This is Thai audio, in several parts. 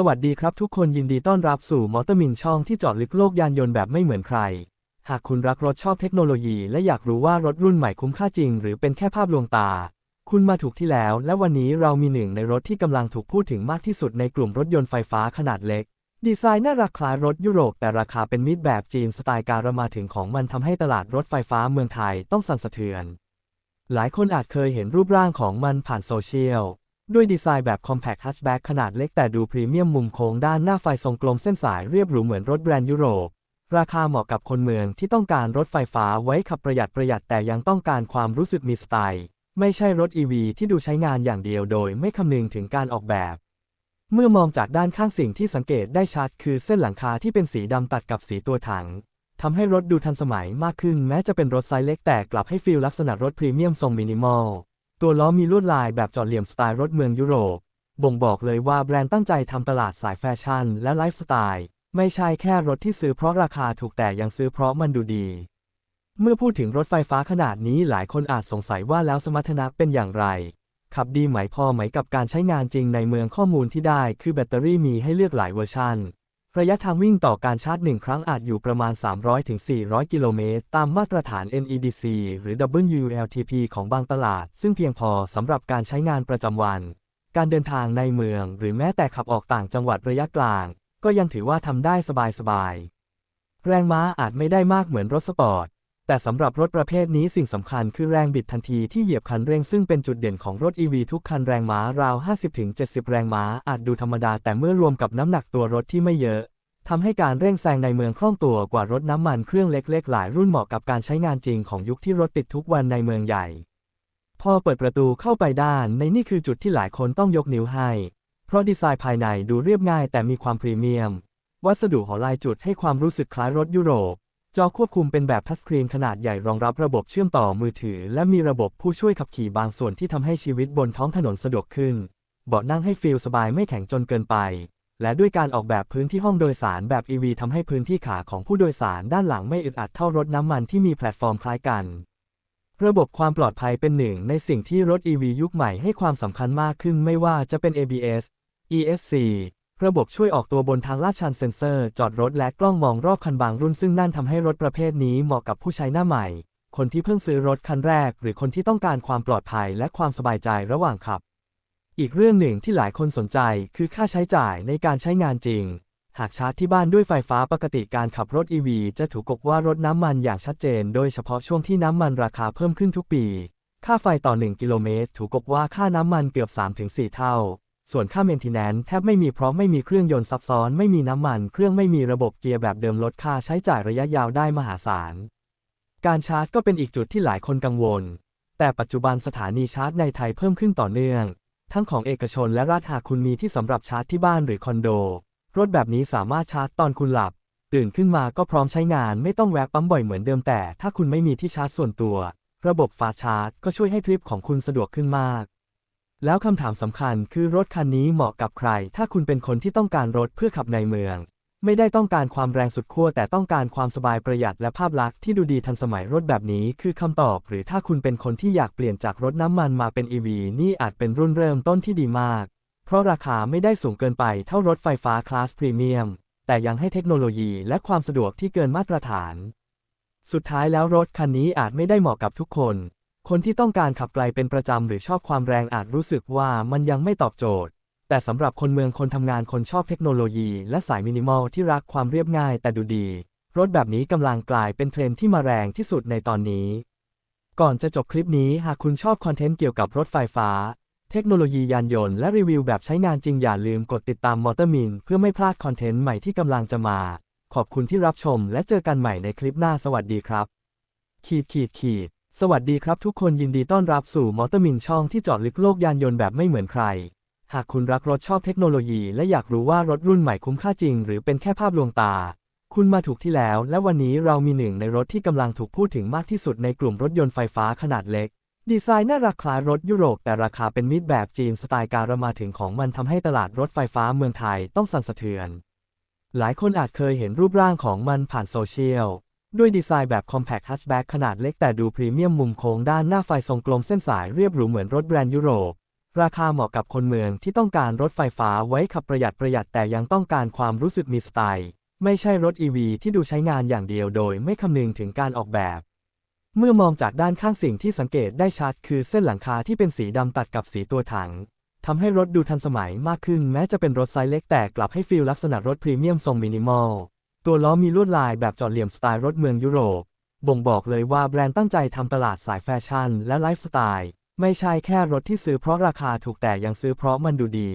สวัสดีครับทุกคนยินดีต้อนรับสู่มอเตอร์มินช่องที่เจาะลึกโลกยานยนต์แบบไม่เหมือนใคร หากคุณรักรถชอบเทคโนโลยีและอยากรู้ว่ารถรุ่นใหม่คุ้มค่าจริง หรือเป็นแค่ภาพลวงตา คุณมาถูกที่แล้ว และวันนี้เรามีหนึ่งในรถที่กำลังถูกพูดถึงมากที่สุดในกลุ่มรถยนต์ไฟฟ้าขนาดเล็ก ดีไซน์น่ารักคล้ายรถยุโรป แต่ราคาเป็นมิตรแบบจีนสไตล์การมาถึงของมันทำให้ตลาดรถไฟฟ้าเมืองไทยต้องสั่นสะเทือน หลายคนอาจเคยเห็นรูปร่างของมันผ่านโซเชียล ด้วยดีไซน์แบบ Compact Hatchback ขนาดเล็กแต่ดูพรีเมียมมุมโค้งด้านหน้าไฟทรงกลมเส้นสายเรียบหรูเหมือนรถแบรนด์ยุโรป ราคาเหมาะกับคนเมืองที่ต้องการรถไฟฟ้าไว้ขับประหยัดประหยัดแต่ยังต้องการความรู้สึกมีสไตล์ ไม่ใช่รถ EV ที่ดูใช้งานอย่างเดียวโดยไม่คำนึงถึงการออกแบบ เมื่อมองจากด้านข้างสิ่งที่สังเกตได้ชัดคือเส้นหลังคาที่เป็นสีดำตัดกับสีตัวถังทำให้รถดูทันสมัยมากขึ้นแม้จะเป็นรถไซส์เล็กแต่กลับให้ฟีลลักษณะรถพรีเมียมทรงมินิมอล ตัวล้อมีลวดลายแบบจอดเหลี่ยมสไตล์รถเมืองยุโรป บ่งบอกเลยว่าแบรนด์ตั้งใจทำตลาดสายแฟชั่นและไลฟ์สไตล์ ไม่ใช่แค่รถที่ซื้อเพราะราคาถูกแต่ยังซื้อเพราะมันดูดี เมื่อพูดถึงรถไฟฟ้าขนาดนี้หลายคนอาจสงสัยว่าแล้วสมรรถนะเป็นอย่างไร ขับดีไหมพอไหมกับการใช้งานจริงในเมืองข้อมูลที่ได้คือแบตเตอรี่มีให้เลือกหลายเวอร์ชัน ระยะทางวิ่งต่อการชาร์จหนึ่งครั้งอาจอยู่ประมาณ 300-400 กิโลเมตร ตามมาตรฐาน NEDC หรือ WLTP ของบางตลาด ซึ่งเพียงพอสำหรับการใช้งานประจำวัน การเดินทางในเมือง หรือแม้แต่ขับออกต่างจังหวัดระยะกลาง ก็ยังถือว่าทำได้สบายๆ แรงม้าอาจไม่ได้มากเหมือนรถสปอร์ต แต่สำหรับรถประเภทนี้สิ่งสำคัญคือแรงบิดทันทีที่เหยียบคันเร่งซึ่งเป็นจุดเด่นของรถ EV ทุกคันแรงม้าราว 50-70 แรงม้าอาจดูธรรมดาแต่เมื่อรวมกับน้ำหนักตัวรถที่ไม่เยอะทำให้การเร่งแซงในเมืองคล่องตัวกว่ารถน้ำมันเครื่องเล็กๆ หลายรุ่นเหมาะกับการใช้งานจริงของยุคที่รถติดทุกวันในเมืองใหญ่ พอเปิดประตูเข้าไปด้านในนี่คือจุดที่หลายคนต้องยกนิ้วให้ เพราะดีไซน์ภายในดูเรียบง่ายแต่มีความพรีเมียม วัสดุหอลายจุดให้ความรู้สึกคล้ายรถยุโรป จอควบคุมเป็นแบบทัชสกรีนขนาดใหญ่รองรับระบบเชื่อมต่อมือถือ และมีระบบผู้ช่วยขับขี่บางส่วนที่ทำให้ชีวิตบนท้องถนนสะดวกขึ้น เบาะนั่งให้ฟีลสบายไม่แข็งจนเกินไป และด้วยการออกแบบพื้นที่ห้องโดยสารแบบ EV ทำให้พื้นที่ขาของผู้โดยสารด้านหลังไม่อึดอัดเท่ารถน้ำมันที่มีแพลตฟอร์มคล้ายกัน ระบบความปลอดภัยเป็นหนึ่งในสิ่งที่รถ EV ยุคใหม่ให้ความสำคัญมากขึ้นไม่ว่าจะเป็น ABS ESC ระบบช่วยออกตัวบนทางลาดชันเซ็นเซอร์ จอดรถและกล้องมองรอบคันบางรุ่นซึ่งนั่นทำให้รถประเภทนี้เหมาะกับผู้ใช้หน้าใหม่ คนที่เพิ่งซื้อรถคันแรก หรือคนที่ต้องการความปลอดภัยและความสบายใจระหว่างขับ อีกเรื่องหนึ่งที่หลายคนสนใจคือค่าใช้จ่ายในการใช้งานจริง หากชาร์จที่บ้านด้วยไฟฟ้าปกติการขับรถ EV จะถูกกบว่ารถน้ำมันอย่างชัดเจน โดยเฉพาะช่วงที่น้ำมันราคาเพิ่มขึ้นทุกปี ค่าไฟต่อ 1 กิโลเมตร ถูกกบว่าค่าน้ำมันเกือบ 3-4 เท่า ส่วนค่าเมนทีแนนแทบไม่มีเพราะไม่มีเครื่องยนต์ซับซ้อน ไม่มีน้ำมัน เครื่องไม่มีระบบเกียร์แบบเดิมลดค่าใช้จ่ายระยะยาวได้มหาศาล การชาร์จก็เป็นอีกจุดที่หลายคนกังวล แต่ปัจจุบันสถานีชาร์จในไทยเพิ่มขึ้นต่อเนื่อง ทั้งของเอกชนและรัฐหากคุณมีที่สำหรับชาร์จที่บ้านหรือคอนโด รถแบบนี้สามารถชาร์จตอนคุณหลับ ตื่นขึ้นมาก็พร้อมใช้งานไม่ต้องแวะปั๊มบ่อยเหมือนเดิมแต่ ถ้าคุณไม่มีที่ชาร์จส่วนตัว ระบบฟาชาร์จก็ช่วยให้ทริปของคุณสะดวกขึ้นมาก แล้วคำถามสำคัญคือรถคันนี้เหมาะกับใคร ถ้าคุณเป็นคนที่ต้องการรถเพื่อขับในเมือง ไม่ได้ต้องการความแรงสุดขั้วแต่ต้องการความสบายประหยัดและภาพลักษณ์ที่ดูดีทันสมัยรถแบบนี้คือคำตอบ หรือถ้าคุณเป็นคนที่อยากเปลี่ยนจากรถน้ำมันมาเป็น EV นี่อาจเป็นรุ่นเริ่มต้นที่ดีมาก เพราะราคาไม่ได้สูงเกินไปเท่ารถไฟฟ้าคลาสพรีเมียมแต่ยังให้เทคโนโลยีและความสะดวกที่เกินมาตรฐาน สุดท้ายแล้วรถคันนี้อาจไม่ได้เหมาะกับทุกคน คนที่ต้องการขับไกลเป็นประจำหรือชอบความแรงอาจรู้สึกว่ามันยังไม่ตอบโจทย์ แต่สำหรับคนเมืองคนทำงานคนชอบเทคโนโลยีและสายมินิมอลที่รักความเรียบง่ายแต่ดูดี รถแบบนี้กำลังกลายเป็นเทรนที่มาแรงที่สุดในตอนนี้ ก่อนจะจบคลิปนี้หากคุณชอบคอนเทนต์เกี่ยวกับรถไฟฟ้า เทคโนโลยียานยนต์และรีวิวแบบใช้งานจริงอย่าลืมกดติดตามมอเตอร์มินเพื่อไม่พลาดคอนเทนต์ใหม่ที่กำลังจะมา ขอบคุณที่รับชมและเจอกันใหม่ในคลิปหน้าสวัสดีครับ ขีดขีดขีด สวัสดีครับทุกคนยินดีต้อนรับสู่มอเตอร์มินช่องที่จาะลึกโลกยานยนต์แบบไม่เหมือนใคร หากคุณรักรถชอบเทคโนโลยีและอยากรู้ว่ารถรุ่นใหม่คุ้มค่าจริง หรือเป็นแค่ภาพลวงตา คุณมาถูกที่แล้ว และวันนี้เรามีหนึ่งในรถที่กำลังถูกพูดถึงมากที่สุดในกลุ่มรถยนต์ไฟฟ้าขนาดเล็ก ดีไซน์น่ารักคล้ายรถยุโรป แต่ราคาเป็นมิตรแบบจีนสไตล์การมาถึงของมันทำให้ตลาดรถไฟฟ้าเมืองไทยต้องสั่นสะเทือน หลายคนอาจเคยเห็นรูปร่างของมันผ่านโซเชียล ด้วยดีไซน์แบบ Compact Hatchback ขนาดเล็กแต่ดูพรีเมียมมุมโค้งด้านหน้าไฟทรงกลมเส้นสายเรียบหรูเหมือนรถแบรนด์ยุโรป ราคาเหมาะกับคนเมืองที่ต้องการรถไฟฟ้าไว้ขับประหยัดประหยัดแต่ยังต้องการความรู้สึกมีสไตล์ ไม่ใช่รถ EV ที่ดูใช้งานอย่างเดียวโดยไม่คำนึงถึงการออกแบบ เมื่อมองจากด้านข้างสิ่งที่สังเกตได้ชัด คือเส้นหลังคาที่เป็นสีดำตัดกับสีตัวถังทำให้รถดูทันสมัยมากขึ้นแม้จะเป็นรถไซส์เล็กแต่กลับให้ฟีลลักษณะรถพรีเมียมทรงมินิมอล ตัวล้อมีลวดลายแบบจาะเหลี่ยมสไตล์รถเมืองยุโรป บ่งบอกเลยว่าแบรนด์ตั้งใจทำตลาดสายแฟชั่นและไลฟ์สไตล์ ไม่ใช่แค่รถที่ซื้อเพราะราคาถูกแต่ยังซื้อเพราะมันดูดี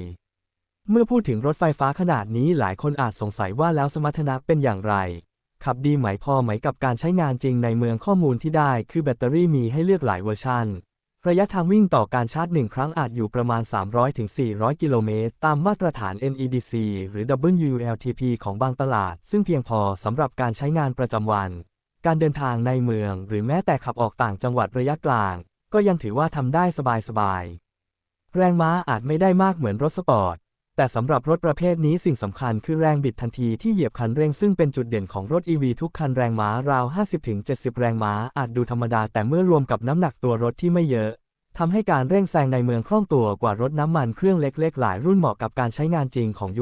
เมื่อพูดถึงรถไฟฟ้าขนาดนี้หลายคนอาจสงสัยว่าแล้วสมรรถนะเป็นอย่างไร ขับดีไหมพอไหมกับการใช้งานจริงในเมืองข้อมูลที่ได้คือแบตเตอรี่มีให้เลือกหลายเวอร์ชัน ระยะทางวิ่งต่อการชาร์จหนึ่งครั้งอาจอยู่ประมาณ 300-400 กิโลเมตร ตามมาตรฐาน NEDC หรือ WLTP ของบางตลาด ซึ่งเพียงพอสำหรับการใช้งานประจำวัน การเดินทางในเมือง หรือแม้แต่ขับออกต่างจังหวัดระยะกลาง ก็ยังถือว่าทำได้สบายๆ แรงม้าอาจไม่ได้มากเหมือนรถสปอร์ต แต่สำหรับรถประเภทนี้สิ่งสำคัญคือแรงบิดทันทีที่เหยียบคันเร่งซึ่งเป็นจุดเด่นของรถ EV ทุกคันแรงม้าราว 50-70 แรงม้าอาจดูธรรมดาแต่เมื่อรวมกับน้ำหนักตัวรถที่ไม่เยอะทำให้การเร่งแซงในเมืองคล่องตัวกว่ารถน้ำมันเครื่องเล็กๆ หลายรุ่นเหมาะกับการใช้งานจริงของยุค